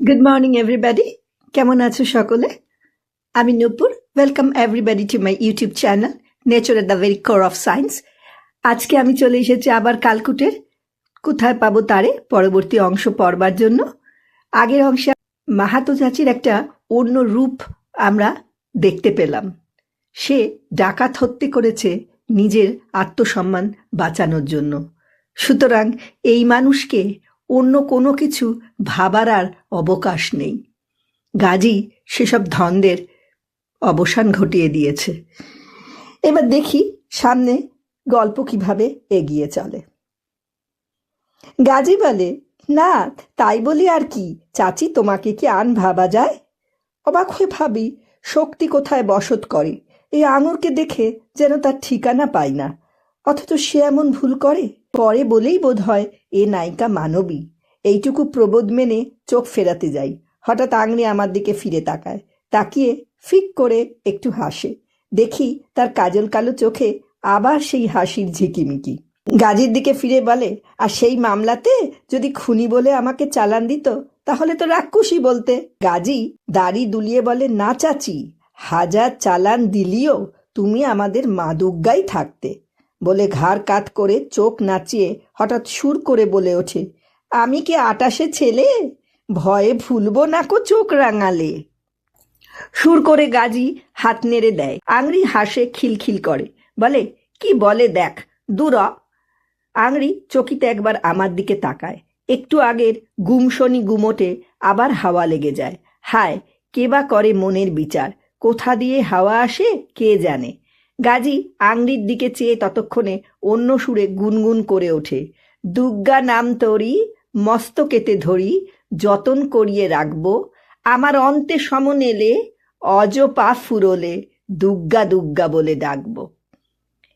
Good morning everybody কেমন আছো সকলে? আমি Nupur. Welcome everybody to my YouTube channel nature at the very core of science আজকে আমি চলে এসেছি আবার কালকুটের। কোথায় পাবো তারে পরবর্তী অংশ পড়বার জন্য। আগের অংশে মাহাতো চাচির একটা অন্য রূপ আমরা দেখতে পেলাম। সে ডাকাত হত্যে করেছে নিজের আত্মসম্মান বাঁচানোর জন্য। সুতরাং এই মানুষকে অন্য কোনো কিছু ভাবার আর অবকাশ নেই। গাজী সেসব ধন্দের অবসান ঘটিয়ে দিয়েছে। এবার দেখি সামনে গল্প কীভাবে এগিয়ে চলে। গাজী বলে, না, তাই বলি আর কি, চাচি তোমাকে কি আন ভাবা যায়? অবাক হয়ে ভাবি, শক্তি কোথায় বসত করে? এই আঙুরকে দেখে যেন তার ঠিকানা পাই না। অথচ সে এমন ভুল করে? করে বলেই বোধ হয় এ নায়িকা মানবী। এইটুকু প্রবোধ মেনে চোখ ফেরাতে যাই। হঠাৎ আংড়ি আমার দিকে ফিরে তাকায়। তাকিয়ে ফিক করে একটু হাসে। দেখি তার কাজল কালো চোখে আবার সেই হাসির ঝিকিমিকি। গাজীর দিকে ফিরে বলে, আর সেই মামলাতে যদি খুনি বলে আমাকে চালান দিত, তাহলে তো রাক্ষসী বলতে। গাজী দাড়ি দুলিয়ে বলে, না চাচি, হাজার চালান দিলিও তুমি আমাদের মা দুর্গাই থাকতে। বলে ঘাড় কাত করে চোখ নাচিয়ে হঠাৎ সুর করে বলে ওঠে, আমি কি আটাশে ছেলে? ভয়ে ভুলবো না কো চোখ রাঙালে? সুর করে গাজী হাত নেড়ে দেয় আংড়ি হাসে খিলখিল করে, বলে, কি বলে দেখ, দূর। আংড়ি চকিতে একবার আমার দিকে তাকায়, একটু আগের গুমশনি গুমোটে আবার হাওয়া লেগে যায়, হায়, কে বা করে মনের বিচার? কোথা দিয়ে হাওয়া আসে, কে জানে? গাজী আংড়ির দিকে চেয়ে ততক্ষণে অন্য সুরে গুনগুন করে ওঠে দুর্গা নাম তরি মস্তকেতে ধরি, যতন করিয়ে রাখব, আমার অন্তে সমন এলে, অজ পা ফুরোলে, দুগ্গা দুগ্গা বলে ডাকবো।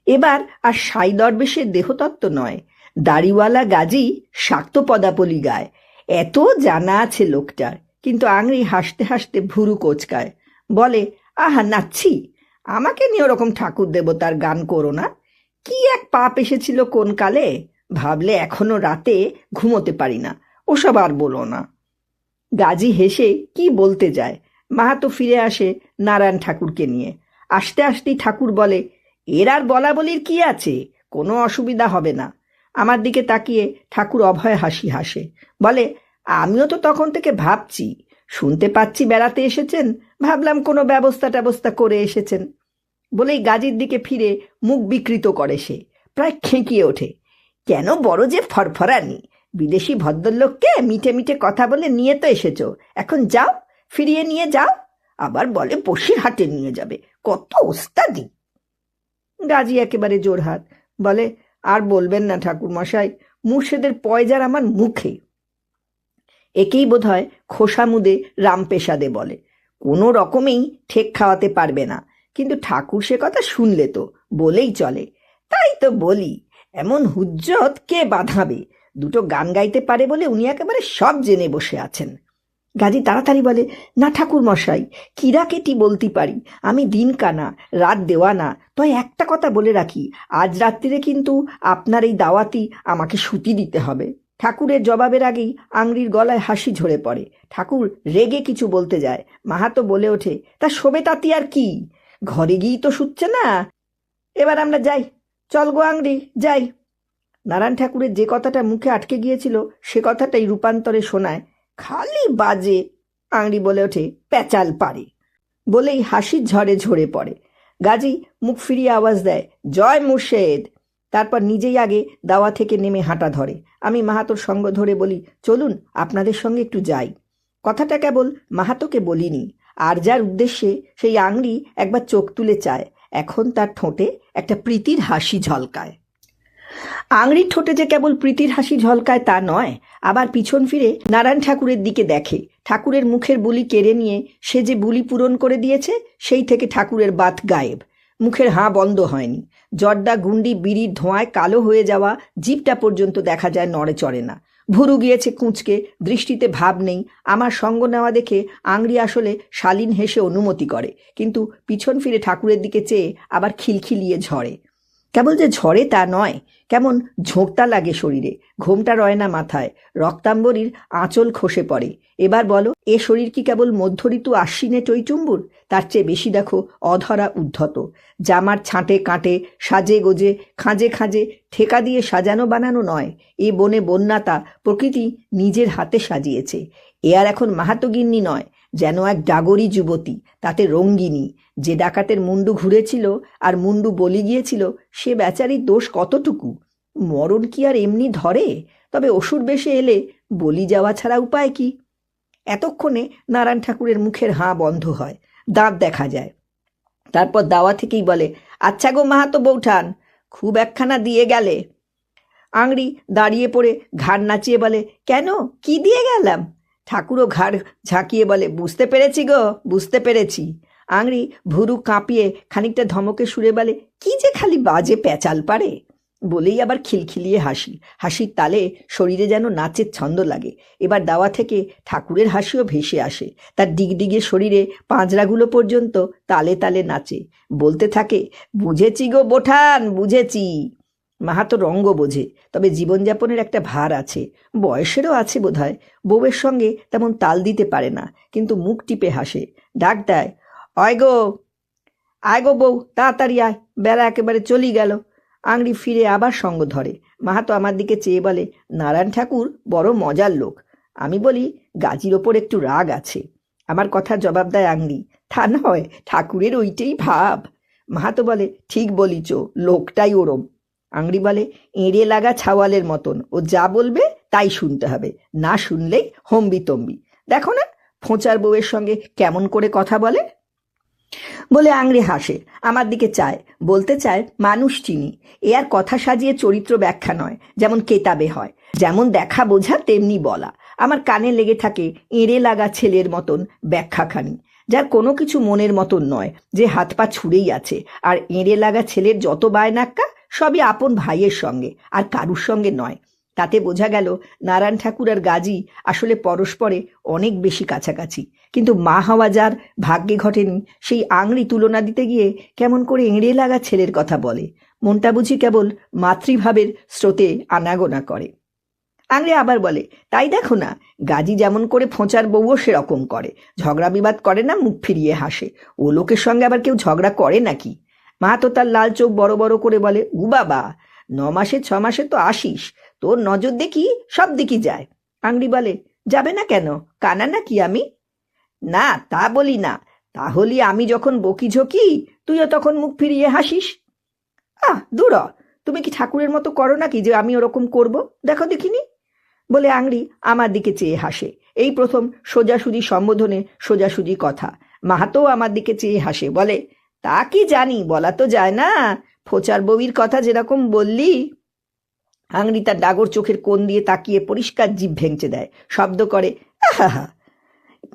এবার আর সাই দরবেশের দেহতত্ত্ব নয়, দাড়িওয়ালা গাজী শাক্ত পদাপলি গায়, এত জানা আছে লোকটার, কিন্তু আংড়ি হাসতে হাসতে ভুরু কোচকায়, বলে, আহা, নাচ্ছি। আমাকে নিয়ে ওরকম ঠাকুর দেবতার গান করো না। কি এক পাপ এসেছিল কোন কালে? ভাবলে এখনও রাতে ঘুমোতে পারি না। ওসব আর বলো না। গাজী হেসে কি বলতে যায়? মাহাতো ফিরে আসে নারায়ণ ঠাকুরকে নিয়ে। আসতে আসতেই ঠাকুর বলে, এর আর বলা বলির কি আছে? কোনো অসুবিধা হবে না। আমার দিকে তাকিয়ে ঠাকুর অভয় হাসি হাসে। বলে, আমিও তো তখন থেকে ভাবছি। শুনতে পাচ্ছি বেড়াতে এসেছেন। ভাবলাম কোনো ব্যবস্থা ট্যাবস্থা করে এসেছেন। বলেই গাজীর দিকে ফিরে মুখ বিকৃত করে সে, প্রায় খেঁকিয়ে ওঠে। কেন বড় যে ফরফরানি? বিদেশি ভদ্রলোককে মিঠে মিঠে কথা বলে নিয়ে তো এসেছ। এখন যাও, ফিরিয়ে নিয়ে যাও। আবার বলে বসির হাটে নিয়ে যাবে। কত ওস্তাদি! গাজী একেবারে জোরহাত বলে, আর বলবেন না ঠাকুর মশাই মুর্শেদের পয়জার আমার মুখে। একেই বোধ হয় খোসামুদে রামপেশাদে বলে। কোনো রকমেই ঠেক খাওয়াতে পারবে না। কিন্তু ঠাকুর সে কথা শুনলে তো, বলেই চলে। তাই তো বলি, এমন হুজ্জত কে বাঁধাবে? দুটো গান গাইতে পারে বলে উনি একেবারে সব জেনে বসে আছেন। গাজী তাড়াতাড়ি বলে, না ঠাকুর মশাই কিরাকেটি বলতে পারি? আমি দিন কানা, রাত দেওয়া না তয় একটা কথা বলে রাখি, আজ রাত্রিরে কিন্তু আপনার এই দাওয়াতি আমাকে সুতি দিতে হবে। ঠাকুরের জবাবের আগেই আংড়ির গলায় হাসি ঝরে পড়ে। ঠাকুর রেগে কিছু বলতে যায়। মাহাতো বলে ওঠে, তা শোবে তাতি আর কি? ঘরে গিয়েই তো শুচ্ছে না। এবার আমরা যাই। চল গো আংড়ি যাই। নারায়ণ ঠাকুরের যে কথাটা মুখে আটকে গিয়েছিল, সে কথাটাই রূপান্তরে শোনায়। খালি বাজে আংড়ি বলে ওঠে, প্যাচাল পারে। বলেই হাসির ঝড়ে ঝরে পড়ে। গাজী মুখ ফিরিয়ে আওয়াজ দেয়, জয় মুর্শেদ। তারপর নিজেই আগে দাওয়া থেকে নেমে হাঁটা ধরে। আমি মাহাতোর সঙ্গ ধরে বলি, চলুন, আপনাদের সঙ্গে একটু যাই। কথাটা কেবল মাহাতোকে বলিনি। আর যার উদ্দেশ্যে সেই আংড়ি একবার চোখ তুলে চায়। এখন তার ঠোঁটে একটা প্রীতির হাসি ঝলকায়। আংড়ির ঠোঁটে যে কেবল প্রীতির হাসি ঝলকায় তা নয়, আবার পিছন ফিরে নারায়ণ ঠাকুরের দিকে দেখে। ঠাকুরের মুখের বুলি কেড়ে নিয়ে সে যে বুলি পূরণ করে দিয়েছে, সেই থেকে ঠাকুরের বাত গায়েব। মুখের হাঁ বন্ধ হয়নি। জর্দা গুন্ডি বিড়ির ধোঁয়ায় কালো হয়ে যাওয়া জিপটা পর্যন্ত দেখা যায় নড়ে চড়ে না। ভুরু গিয়েছে কুঁচকে, দৃষ্টিতে ভাব নেই। আমার সঙ্গ নেওয়া দেখে আংড়ি আসলে শালীন হেসে অনুমতি করে। কিন্তু পিছন ফিরে ঠাকুরের দিকে চেয়ে আবার খিলখিলিয়ে ঝরে। কেবল যে ঝরে তা নয়, কেমন ঝোঁকটা লাগে শরীরে। ঘোমটা রয় না মাথায়, রক্তাম্বরীর আঁচল খসে পড়ে। এবার বলো, এ শরীর কি কেবল মধ্য ঋতু আশ্বিনে টইটুম্বুর তার চেয়ে বেশি দেখো অধরা উদ্ধত। জামার ছাঁটে কাঁটে, সাজে গোজে, খাঁজে খাঁজে, ঠেকা দিয়ে সাজানো বানানো নয়। এ বনে বন্যাতা প্রকৃতি নিজের হাতে সাজিয়েছে। এ আর এখন মাহাতগিন্নি নয়, যেন এক ডাগরি যুবতী, তাতে রঙ্গিনী। যে ডাকাতের মুন্ডু ঘুরেছিল আর মুন্ডু বলি গিয়েছিল, সে বেচারির দোষ কতটুকু? মরণ কি আর এমনি ধরে? তবে অসুর বেশে এলে বলি যাওয়া ছাড়া উপায় কি? এতক্ষণে নারায়ণ ঠাকুরের মুখের হাঁ বন্ধ হয়, দাঁত দেখা যায়। তারপর দাওয়া থেকেই বলে আচ্ছা গো মাহাতো বৌঠান, খুব একখানা দিয়ে গেলে। আংড়ি দাঁড়িয়ে পড়ে ঘাড় নাচিয়ে বলে, কেন? কি দিয়ে গেলাম? ঠাকুরও ঘাড় ঝাঁকিয়ে বলে, বুঝতে পেরেছি গো, বুঝতে পেরেছি। আংড়ি ভুরু কাঁপিয়ে খানিকটা ধমকে সুরে বলে, কি যে খালি বাজে প্যাচাল পারে? বলেই আবার খিলখিলিয়ে হাসি। হাসির তালে শরীরে যেন নাচের ছন্দ লাগে। এবার দাওয়া থেকে ঠাকুরের হাসিও ভেসে আসে। তার ডিগডিগে শরীরে পাঁজরাগুলো পর্যন্ত তালে তালে নাচে। বলতে থাকে, বুঝেছি গো বোঠান, বুঝেছি। মাহাতো রঙ্গ বোঝে, তবে জীবনযাপনের একটা ভার আছে। বয়সেরও আছে বোধহয়। বউয়ের সঙ্গে তেমন তাল দিতে পারে না, কিন্তু মুখ টিপে হাসে। ডাক দেয় অয় গো, আয় গো বউ, তাড়াতাড়ি আয়। বেলা একেবারে চলি গেল। আংড়ি ফিরে আবার সঙ্গ ধরে। মাহাতো আমার দিকে চেয়ে বলে, নারায়ণ ঠাকুর, বড় মজার লোক। আমি বলি, গাজির ওপর একটু রাগ আছে। আমার কথা জবাব দেয় আংড়ি, তা নয়, ঠাকুরের ওইটাই ভাব। মাহাতো বলে, ঠিক বলিছ, লোকটাই ওরম। আংড়ি বলে, এঁড়ে লাগা ছাওয়ালের মতন, ও যা বলবে তাই শুনতে হবে, না শুনলেই হম্বি তম্বি। দেখো না, ফোঁচার বউয়ের সঙ্গে কেমন করে কথা বলে। বলে আংড়ে হাসে। আমার দিকে চায়, বলতে চায়, মানুষ চিনি। এ আর কথা সাজিয়ে চরিত্র ব্যাখ্যা নয়, যেমন কেতাবে হয়। যেমন দেখা বোঝা, তেমনি বলা। আমার কানে লেগে থাকে, এঁড়ে লাগা ছেলের মতন ব্যাখ্যাখানি, যার কোনো কিছু মনের মতন নয়, যে হাত পা ছুঁড়েই আছে। আর এঁড়ে লাগা ছেলের যত বায়নাক্কা, সবই আপন ভাইয়ের সঙ্গে, আর কারুর সঙ্গে নয়। তাতে বোঝা গেল নারায়ণ ঠাকুর আর গাজী আসলে পরস্পরে অনেক বেশি কাছাকাছি। কিন্তু মা হওয়া যার ভাগ্যে ঘটেনি, সেই আংড়ি তুলনা দিতে গিয়ে কেমন করে এঁড়ে লাগা ছেলের কথা বলে। মনটা বুঝি কেবল মাতৃভাবের স্রোতে আনাগোনা করে। আংড়ে আবার বলে, তাই দেখো না, গাজী যেমন করে ফোঁচার বউও সেরকম করে। ঝগড়া বিবাদ করে না, মুখ ফিরিয়ে হাসে। ও লোকের সঙ্গে আবার কেউ ঝগড়া করে নাকি? মা তো তার লাল চোখ বড় বড় করে বলে, উ বাবা, ন মাসে, ছ মাসে তো আসিস। তোর নজর দেখি সব দিকে যায়। আংড়ি বলে, যাবে না কেন? কানা নাকি আমি? না, তা বলি না। তাহলে আমি যখন বকি ঝকি, তুইও তখন মুখ ফিরিয়ে হাসিস? আহ, দূর। তুমি কি ঠাকুরের মতো করো নাকি যে আমি ওরকম করব? দেখো দেখিনি? বলে আংড়ি আমার দিকে চেয়ে হাসে। এই প্রথম সোজাসুজি সম্বোধনে সোজাসুজি কথা। মাহাতো আমার দিকে চেয়ে হাসে, বলে, তা কি জানি, বলা তো যায় না। ফোচার বউির কথা যেরকম বললি আংড়ি তার ডাগর চোখের কোণ দিয়ে তাকিয়ে পরিষ্কার জীব ভেঙচে দেয়, শব্দ করে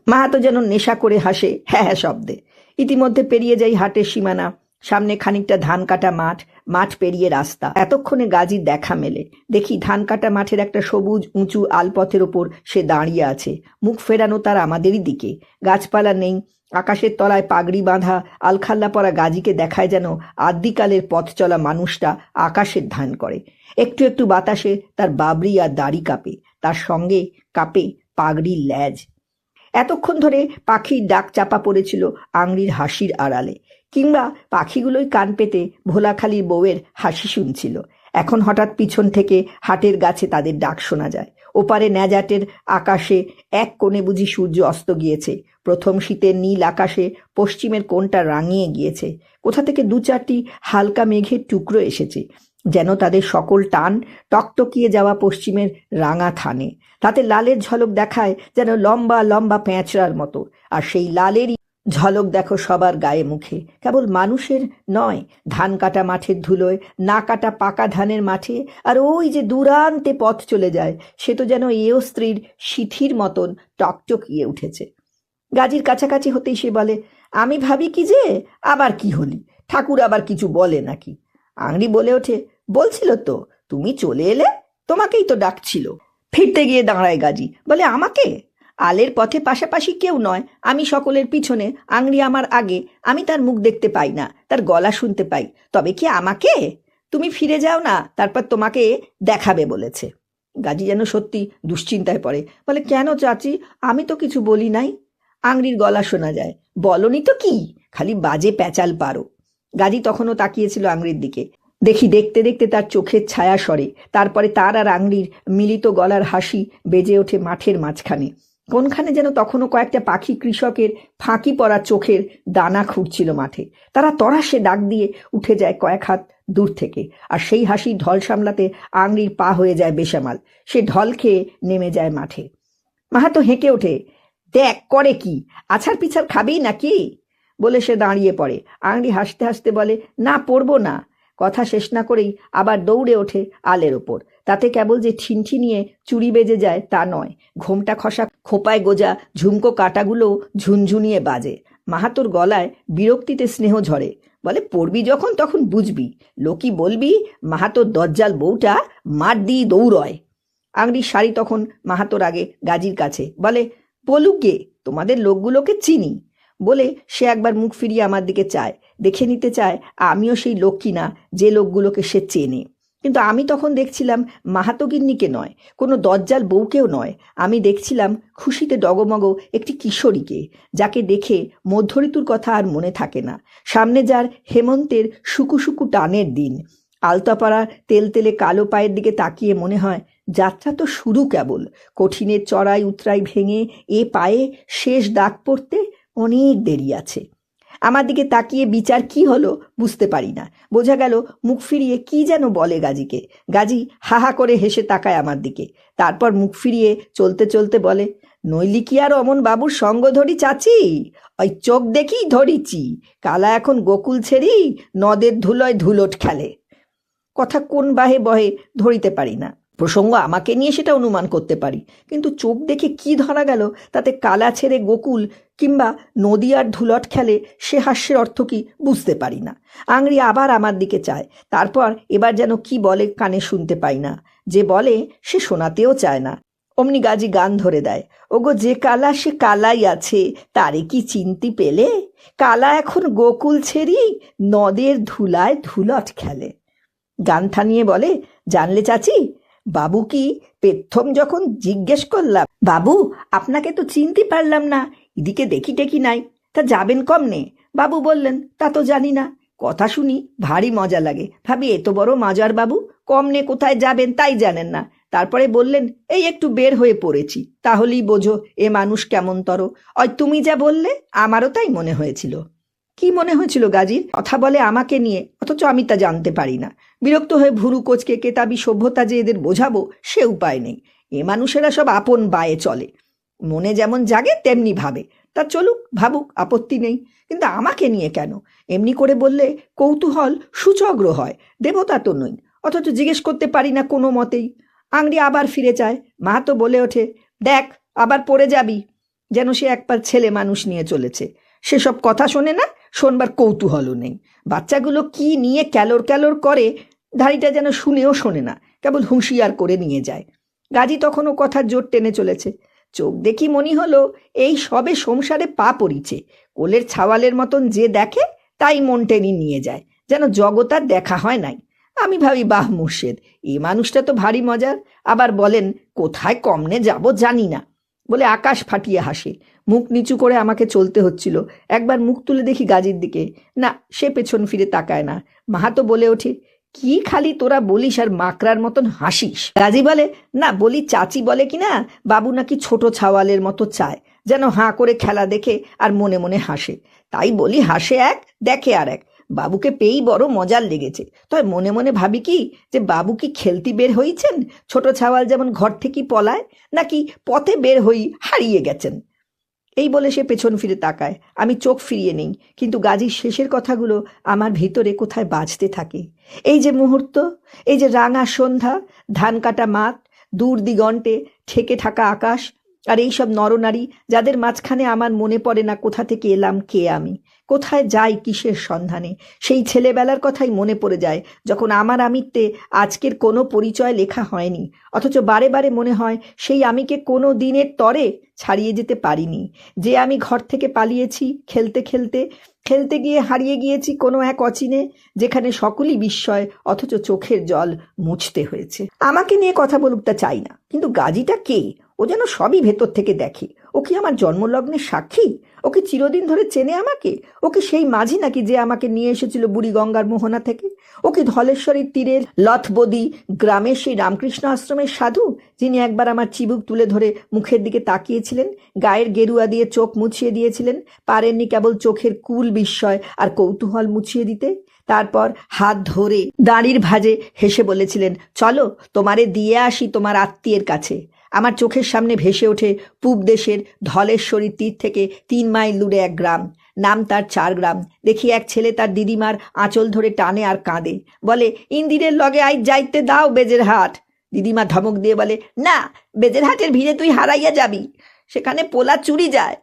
মাহাতো যেন নেশা করে হাসে হ্যাঁ হ্যাঁ শব্দে। ইতিমধ্যে পেরিয়ে যাই হাটের সীমানা। সামনে খানিকটা ধান কাটা মাঠ মাঠ পেরিয়ে রাস্তা। এতক্ষণে গাজীর দেখা মেলে। দেখি ধান কাটা মাঠের একটা সবুজ, উঁচু আলপথের ওপর সে দাঁড়িয়ে আছে। মুখ ফেরানো তার আমাদেরই দিকে। গাছপালা নেই, আকাশের তলায় পাগড়ি বাঁধা, আলখাল্লা পরা গাজীকে দেখায় যেন আদ্যিকালের পথ চলা মানুষটা আকাশের ধান করে। একটু একটু বাতাসে তার বাবরি আর দাড়ি কাঁপে, তার সঙ্গে কাঁপে পাগড়ির ল্যাজ। এতক্ষণ ধরে পাখির ডাক চাপা পড়েছিল আংড়ির হাসির আড়ালে। কিংবা পাখিগুলোই কান পেতে ভোলাখালির বউয়ের হাসি শুনছিল। এখন হঠাৎ পিছন থেকে হাটের গাছে তাদের ডাক শোনা যায়। ওপারে ন্যাজাটের আকাশে এক কোণে বুঝি সূর্য অস্ত গিয়েছে। প্রথম শীতের নীল আকাশে পশ্চিমের কোণটা রাঙিয়ে গিয়েছে। কোথা থেকে দু চারটি হালকা মেঘের টুকরো এসেছে। যেন তাদের সকল টান টকটকিয়ে যাওয়া পশ্চিমের রাঙা থানে। তাতে লালের ঝলক দেখায় যেন লম্বা লম্বা প্যাঁচড়ার মতো। আর সেই লালেরই ঝলক দেখো সবার গায়ে মুখে। কেবল মানুষের নয়, ধান কাটা মাঠের ধুলোয়, না কাটা পাকা ধানের মাঠে, আর ওই যে দূরান্তে পথ চলে যায়, সে তো যেন এও স্ত্রীর সিথির মতন টকটকিয়ে উঠেছে। গাজীর কাছাকাছি হতেই সে বলে, আমি ভাবি কি যে, আবার কি হলি? ঠাকুর আবার কিছু বলে নাকি? আংড়ি বলে ওঠে, বলছিল তো, তুমি চলে এলে? তোমাকেই তো ডাকছিল। ফিরতে গিয়ে দাঁড়ায় গাজী, বলে, আমাকে? আলের পথে পাশাপাশি কেউ নয়, আমি সকলের পিছনে আংড়ি আমার আগে, আমি তার মুখ দেখতে পাই না, তার গলা শুনতে পাই। তবে কি আমাকে? তুমি ফিরে যাও না, তারপর তোমাকে দেখাবে বলেছে। গাজী যেন সত্যি দুশ্চিন্তায় পড়ে। বলে, কেন চাচি? আমি তো কিছু বলি নাই। আংড়ির গলা শোনা যায়। বলনি তো কি? খালি বাজে প্যাচাল পারো। গাজী তখনও তাকিয়েছিল আংড়ির দিকে। দেখি, দেখতে দেখতে তার চোখের ছায়া সরে। তারপরে তার আর আংড়ির মিলিত গলার হাসি বেজে ওঠে মাঠের মাঝখানে। কোনখানে যেন তখনও কয়েকটা পাখি কৃষকের ফাঁকি পড়া চোখের দানা খুঁড়ছিল মাঠে। তারা তরাসে ডাক দিয়ে উঠে যায় কয়েক হাত দূর থেকে, আর সেই হাসি ঢল সামলাতে আংড়ির পা হয়ে যায় বেসামাল। সে ঢল খেয়ে নেমে যায় মাঠে। মাহাতো হেঁকে ওঠে, দেখ, করে কি? আছাড় পিছাড় খাবেই নাকি? বলে সে দাঁড়িয়ে পড়ে। আংড়ি হাসতে হাসতে বলে, না, পড়ব না। কথা শেষ না করেই আবার দৌড়ে ওঠে আলের ওপর। তাতে কেবল যে ঠিনঠি নিয়ে চুরি বেজে যায় তা নয়, ঘোমটা খসা খোপায় গোজা ঝুমকো কাটাগুলো ঝুনঝুনিয়ে বাজে। মাহাতোর গলায় বিরক্তিতে স্নেহ ঝরে। বলে, পড়বি যখন তখন বুঝবি। লোকি বলবি, মাহাতোর দজ্জাল বউটা মার দিয়ে দৌড়য়। আংড়ির শাড়ি তখন মাহাতোর আগে গাজীর কাছে। বলে, বলুক গে, তোমাদের লোকগুলোকে চিনি। বলে সে একবার মুখ ফিরিয়ে আমার দিকে চায়, দেখে নিতে চায় আমিও সেই লোক কিনা যে লোকগুলোকে সে চেনে। কিন্তু আমি তখন দেখছিলাম মাহাতগিন্নিকে নয়, কোনো দজ্জাল বউকেও নয়। আমি দেখছিলাম খুশিতে ডগমগ একটি কিশোরীকে, যাকে দেখে মধ্য কথা আর মনে থাকে না। সামনে যার হেমন্তের শুকু শুকু টানের দিন। আলতাপাড়া তেলতেলে কালো পায়ের দিকে তাকিয়ে মনে হয়, যাত্রা তো শুরু কেবল। কঠিনের চড়াই উতরাই ভেঙে এ পায়ে শেষ দাগ পড়তে অনেক দেরি আছে। আমার দিকে তাকিয়ে বিচার কি হলো বুঝতে পারি না। বোঝা গেল মুখ ফিরিয়ে কি যেন বলে গাজীকে। গাজী হাহা করে হেসে তাকায় আমার দিকে। তারপর মুখ ফিরিয়ে চলতে চলতে বলে, নইলি কি আর অমন বাবুর সঙ্গ ধরি চাচি? ওই চোখ দেখেই ধরিছি কালা এখন গোকুল ছেড়ি নদের ধুলোয় ধুলোট খেলে। কথা কোন বাহে বহে ধরিতে পারি না। প্রসঙ্গ আমাকে নিয়ে সেটা অনুমান করতে পারি। কিন্তু চোখ দেখে কি ধরা গেল? তাতে কালা ছেড়ে গোকুল কিংবা নদী আর ধুলট খেলে সে হাস্যের অর্থ কি বুঝতে পারি না। আংড়ি আবার আমার দিকে চায়। তারপর এবার যেন কি বলে কানে শুনতে পাই না। যে বলে, সে শোনাতেও চায় না। অমনি গাজী গান ধরে দেয়। ওগো, যে কালা, সে কালাই আছে। তারে কি চিনতি পেলে? কালা এখন গোকুল ছেড়ি নদের ধুলায় ধুলট খেলে। গান থানিয়ে বলে, জানলে চাচি বাবু কি প্রথম যখন জিজ্ঞেস করলাম, বাবু, আপনাকে তো চিনতে পারলাম না, এদিকে দেখি টেকি নাই, তা যাবেন কমনে? বাবু বললেন, তা তো জানি না, কথা শুনি, ভারী মজা লাগে, ভাবি এত বড় মাজার বাবু, কমনে কোথায় যাবেন তাই জানেন না। তারপরে বললেন, এই একটু বের হয়ে পড়েছি, তাহলেই বোঝো এ মানুষ কেমন তর ওই তুমি যা বললে, আমারও তাই মনে হয়েছিল। কি মনে হয়েছিল গাজীর? কথা বলে আমাকে নিয়ে, অথচ আমি তা জানতে পারি না। বিরক্ত হয়ে ভুরু কোচকে কেতাবি সভ্যতা যে এদের বোঝাবো, সে উপায় নেই। এ মানুষেরা সব আপন বায়ে চলে। মনে যেমন জাগে, তেমনি ভাবে। তা চলুক, ভাবুক, আপত্তি নেই। কিন্তু আমাকে নিয়ে কেন? এমনি করে বললে কৌতূহল সুচগ্র হয়। দেবতা তো নই। অথচ জিজ্ঞেস করতে পারি না কোনো মতেই। আংড়ি আবার ফিরে চায়। মা তো বলে ওঠে, দেখ, আবার পড়ে যাবি। যেন সে একবার ছেলে মানুষ নিয়ে চলেছে। সেসব কথা শোনে না? শোনবার কৌতূহলও নেই। বাচ্চাগুলো কি নিয়ে ক্যালোর ক্যালোর করে, ধাড়িটা যেন শুনেও শোনে না, কেবল হুঁশিয়ার করে নিয়ে যায়। গাজী তখনও কথার জোর টেনে চলেছে। চোখ দেখি মনি হলো, এই সবে সংসারে পা পড়িছে। কোলের ছাওয়ালের মতন যে দেখে, তাই মন টেনে নিয়ে যায়, যেন জগতার দেখা হয় নাই। আমি ভাবি, বাহ, মুর্শেদ, এই মানুষটা তো ভারী মজার। আবার বলেন, কোথায় কমনে যাব জানি না। বলে আকাশ ফাটিয়ে হাসে। মুখ নিচু করে আমাকে চলতে হচ্ছিল। একবার মুখ তুলে দেখি গাজীর দিকে। না, সে পেছন ফিরে তাকায় না। মাহাতো বলে ওঠে, কি খালি তোরা বলিস আর মাকড়ার মতন হাসিস? গাজী বলে, না, বলি চাচি বলে কি না, বাবু নাকি ছোট ছাওয়ালের মতো চায়, যেন হাঁ করে খেলা দেখে আর মনে মনে হাসে। তাই বলি হাসে এক, দেখে আর এক। বাবুকে পেয়েই বড় মজার লেগেছে। তবে মনে মনে ভাবি কি, যে বাবু কি খেলতি বের হয়েছেন ছোট ছাওয়াল যেমন ঘর থেকে পলায়, নাকি পথে বের হই হারিয়ে গেছেন? এই বলে সে পেছন ফিরে তাকায়। আমি চোখ ফিরিয়ে নেই, কিন্তু গাজীর শেষের কথাগুলো আমার ভিতরে কোথায় বাজতে থাকে। এই যে মুহূর্ত, এই যে রাঙা সন্ধ্যা, ধান কাটা মাঠ, দূর দিগন্তে, ঠেকে থাকা আকাশ আর এইসব নরনারী, যাদের মাঝখানে আমার মনে পড়ে না কোথা থেকে এলাম, কে আমি? কোথায় যাই কিসের সন্ধানে? সেই ছেলেবেলার কথাই মনে পড়ে যায়, যখন আমার আমিত্বে আজকের কোনো পরিচয় লেখা হয়নি। অথচ বারে বারে মনে হয়, সেই আমিকে কোনো দিনের তরে ছাড়িয়ে যেতে পারিনি। যে আমি ঘর থেকে পালিয়েছি, খেলতে খেলতে খেলতে গিয়ে হারিয়ে গিয়েছি কোনো এক অচিনে, যেখানে সকলই বিস্ময়, অথচ চোখের জল মুছতে হয়েছে। আমাকে নিয়ে কথা বলুক তা চাই না, কিন্তু গাজীটা কে? ও যেন সবই ভেতর থেকে দেখে। ও কি আমার জন্মলগ্নের সাক্ষী? ওকে চিরদিন ধরে চেনে আমাকে? ওকে সেই মাঝি নাকি যে আমাকে নিয়ে এসেছিল বুড়ি গঙ্গার মোহনা থেকে? ওকে ধলেশ্বরীর তীরের লথবদি গ্রামের সেই রামকৃষ্ণ আশ্রমের সাধু, যিনি একবার আমার চিবুক তুলে ধরে মুখের দিকে তাকিয়েছিলেন, গায়ের গেরুয়া দিয়ে চোখ মুছিয়ে দিয়েছিলেন, পারেননি কেবল চোখের কুল বিস্ময় আর কৌতূহল মুছিয়ে দিতে? তারপর হাত ধরে দাঁড়ির ভাজে হেসে বলেছিলেন, চলো, তোমারে দিয়ে আসি তোমার আত্মীয়ের কাছে। আমার চোখের সামনে ভেসে ওঠে পূব দেশের ধলেশ্বরীর তীর থেকে তিন মাইল দূরে এক গ্রাম। নাম তার চার গ্রাম। দেখি এক ছেলে তার দিদিমার আঁচল ধরে টানে আর কাঁদে। বলে, ইন্দিরের লগে আই যাইতে দাও বেজের হাট। দিদিমা ধমক দিয়ে বলে, না, বেজের হাটের ভিড়ে তুই হারাইয়া যাবি। সেখানে পোলা চুরি যায়।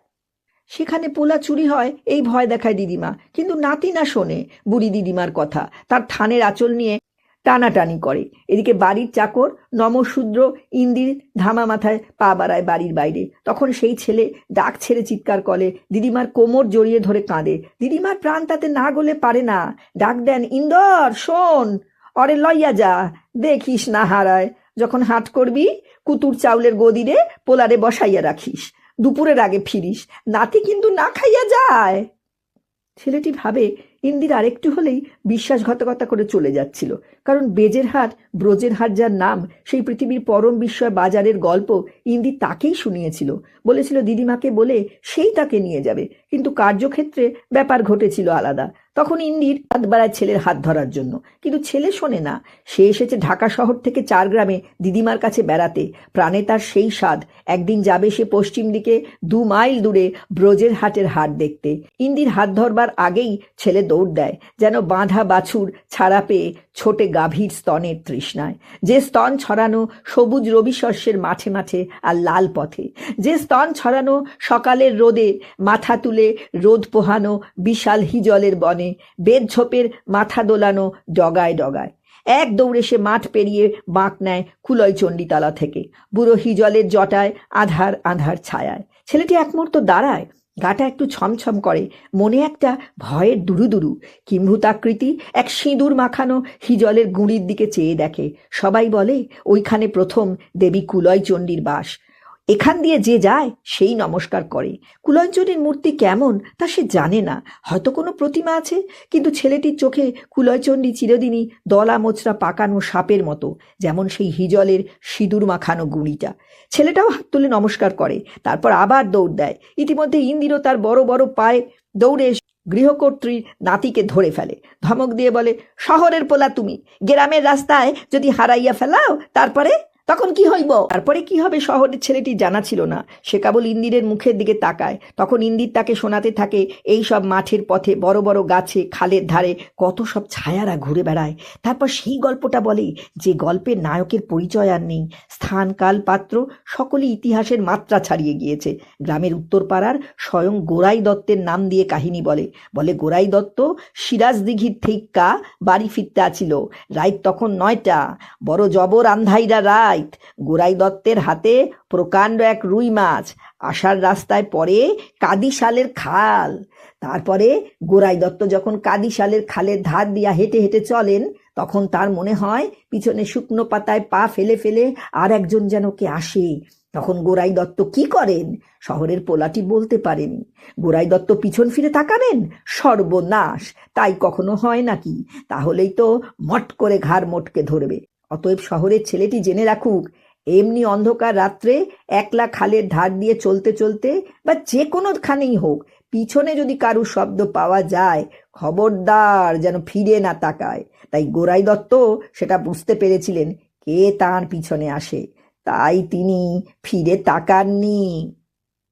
সেখানে পোলা চুরি হয়? এই ভয় দেখায় দিদিমা। কিন্তু নাতি না শোনে। বুড়ি দিদিমার কথা। তার থানের আঁচল নিয়ে টানাটানি করে। এদিকে বাড়ির চাকর নমশূদ্র ইন্দির ধামা মাথায় পা বাড়ায় বাড়ির বাইরে। তখন সেই ছেলে ডাক ছেড়ে চিৎকার করে, দিদিমার কোমর জড়িয়ে ধরে কাঁদে। দিদিমার প্রাণ তাতে না গলে পারে না। ডাক দেন, ইন্দর, শোন, অরে লইয়া যা, দেখিস না হারায়। যখন হাট করবি, কুতুর চাউলের গদিরে পোলারে বসাইয়া রাখিস। দুপুরের আগে ফিরিস। নাতি কিন্তু না খাইয়া যায়। ছেলেটি ভাবে ইন্দির আরেকটু হলেই বিশ্বাসঘাতকতা করে চলে যাচ্ছিল। কারণ বেজের হাট, ব্রজের হাট যার নাম, সেই পৃথিবীর পরম বিস্ময় বাজারের গল্প ইন্দি তাকেই শুনিয়েছিল। বলেছিল, দিদিমাকে বলে সেই তাকে নিয়ে যাবে। কিন্তু কার্যক্ষেত্রে ব্যাপার ঘটেছিল আলাদা। তখন ইন্দির হাত বাড়ায় ছেলের হাত ধরার জন্য। কিন্তু ছেলে শোনে না। সে এসেছে ঢাকা শহর থেকে চার গ্রামে দিদিমার কাছে বেড়াতে। প্রাণে তার সেই স্বাদ। একদিন যাবে সে পশ্চিম দিকে দু মাইল দূরে ব্রজের হাটের হাট দেখতে। ইন্দির হাত ধরবার আগেই ছেলে দৌড় দেয়, যেন বাঁধা বাছুর ছাড়া পেয়ে ছোটে গাভীর স্তনের তৃষ্ণায়। যে স্তন ছড়ানো সবুজ রবি শস্যের মাঠে মাঠে আর লাল পথে। যে স্তন ছড়ানো সকালের রোদে মাথা তুলে রোদ পোহানো বিশাল হিজলের বনে। বেদ ঝোপের মাথা দোলানো ডগায় ডগায়। এক দৌড়ে সে মাঠ পেরিয়ে বাঁক নেয় কুলয় চণ্ডীতলা থেকে। বুড়ো হিজলের জটায় আধার আধার ছায়ায়। ছেলেটি এক মুহূর্ত দাঁড়ায়, গাটা একটু ছমছম করে। মনে একটা ভয়ের দুরু দুরু কিম্ভূতাকৃতি এক সিঁদুর মাখানো হিজলের গুঁড়ির দিকে চেয়ে দেখে। সবাই বলে, ওইখানে প্রথম দেবী কুলয় চণ্ডীর বাস। এখান দিয়ে যে যায়, সেই নমস্কার করে। কুলয়চণ্ডীর মূর্তি কেমন, তা সে জানে না। হয়তো কোনো প্রতিমা আছে, কিন্তু ছেলেটির চোখে কুলয়চণ্ডী চিরদিনই দলা মোচড়া পাকানো সাপের মতো, যেমন সেই হিজলের সিঁদুর মাখানো গুঁড়িটা। ছেলেটাও হাত তুলে নমস্কার করে, তারপর আবার দৌড় দেয়। ইতিমধ্যে ইন্দিরও তার বড় বড় পায়ে দৌড়ে গৃহকর্ত্রী নাতিকে ধরে ফেলে। ধমক দিয়ে বলে, শহরের পোলা তুমি, গ্রামের রাস্তায় যদি হারাইয়া ফেলাও, তারপরে তখন কি হইব? তারপরে কি হবে? শহরের ছেলেটি জানা ছিল না। সে কেবল ইন্দিরের মুখের দিকে তাকায়। তখন ইন্দির তাকে শোনাতে থাকে, এই সব মাঠের পথে বড় বড় গাছে, খালের ধারে কত সব ছায়ারা ঘুরে বেড়ায়। তারপর সেই গল্পটা বলে যে গল্পের নায়কের পরিচয় আর নেই। স্থান, কাল, পাত্র সকলই ইতিহাসের মাত্রা ছাড়িয়ে গিয়েছে। গ্রামের উত্তরপাড়ার স্বয়ং গোরাই দত্তের নাম দিয়ে কাহিনী বলে। বলে গোরাই দত্ত সিরাজ দিঘির থেইক্কা বাড়ি ফিরতে আছিল। রাইত তখন নয়টা। বড় জবর আন্ধাইরা রাইত গোরাই দত্তের হাতে প্রকাণ্ড এক রুই মাছ। আসার রাস্তায় পরে কাদিশালের খাল। তারপরে গোরাই দত্ত যখন কাদিশালের খালের ধার দিয়া হেঁটে হেঁটে চলেন, তখন তার মনে হয় পিছনে শুকনো পাতায় পা ফেলে ফেলে আর একজন যেন কে আসে। তখন গোরাই দত্ত কি করেন? শহরের পোলাটি বলতে পারেনি, গোরাই দত্ত পিছন ফিরে তাকাবেন? সর্বনাশ! তাই কখনো হয় নাকি? তাহলেই তো মট করে ঘাড় মোটকে ধরবে। অতএব শহরের ছেলেটি জেনে রাখুক, এমনি অন্ধকার রাত্রে একলা খালের ধার দিয়ে চলতে চলতে বা যে কোনোখানেই হোক, পিছনে যদি কারুর শব্দ পাওয়া যায়, খবরদার যেন ফিরে না তাকায়। তাই গোরাই দত্ত সেটা বুঝতে পেরেছিলেন, কে তার পিছনে আসে। তাই তিনি ফিরে তাকাননি।